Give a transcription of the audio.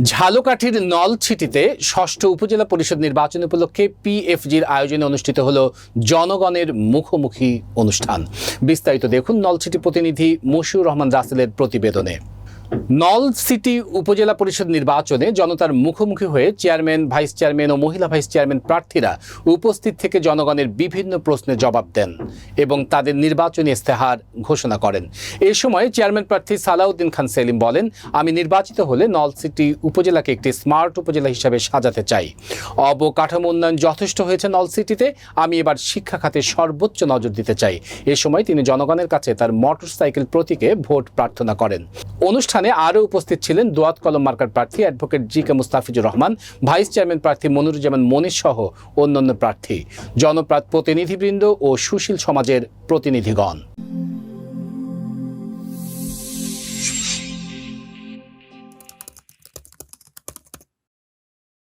ঝালকাঠির নলছিটিতে ষষ্ঠ উপজেলা পরিষদ নির্বাচন উপলক্ষে পিএফজির আয়োজনে অনুষ্ঠিত হল জনগণের মুখোমুখি অনুষ্ঠান। বিস্তারিত দেখুন নলছিটি প্রতিনিধি মশিউর রহমান রাসেলের প্রতিবেদনে। নল সিটি উপজেলা পরিষদ নির্বাচনে জনতার মুখোমুখি হয়ে চেয়ারম্যান, ভাইস চেয়ারম্যান ও মহিলা ভাইস চেয়ারম্যান প্রার্থীরা উপস্থিত থেকে জনগণের বিভিন্ন প্রশ্নের জবাব দেন এবং তাদের নির্বাচনী ইস্তেহার ঘোষণা করেন। এই সময় চেয়ারম্যান প্রার্থী সালাউদ্দিন খান সেলিম বলেন, আমি নির্বাচিত হলে নল সিটি উপজেলাকে একটি স্মার্ট উপজেলা হিসাবে সাজাতে চাই। অবকাঠামো উন্নয়ন যথেষ্ট হয়েছে নল সিটিতে, আমি এবার শিক্ষা খাতে সর্বোচ্চ নজর দিতে চাই। এ সময় তিনি জনগণের কাছে তার মোটরসাইকেল প্রতীকে ভোট প্রার্থনা করেন। অনুষ্ঠানে আরও উপস্থিত ছিলেন দোয়াত কলম মার্কার প্রার্থী advocate G K Mustafizur Rahman, vice chairman প্রার্থী মনিরুজ্জামান মনির সহ অন্যান্য প্রার্থী। জনপ্রাত প্রতিনিধিবৃন্দ ও সুশীল সমাজের প্রতিনিধিগণ।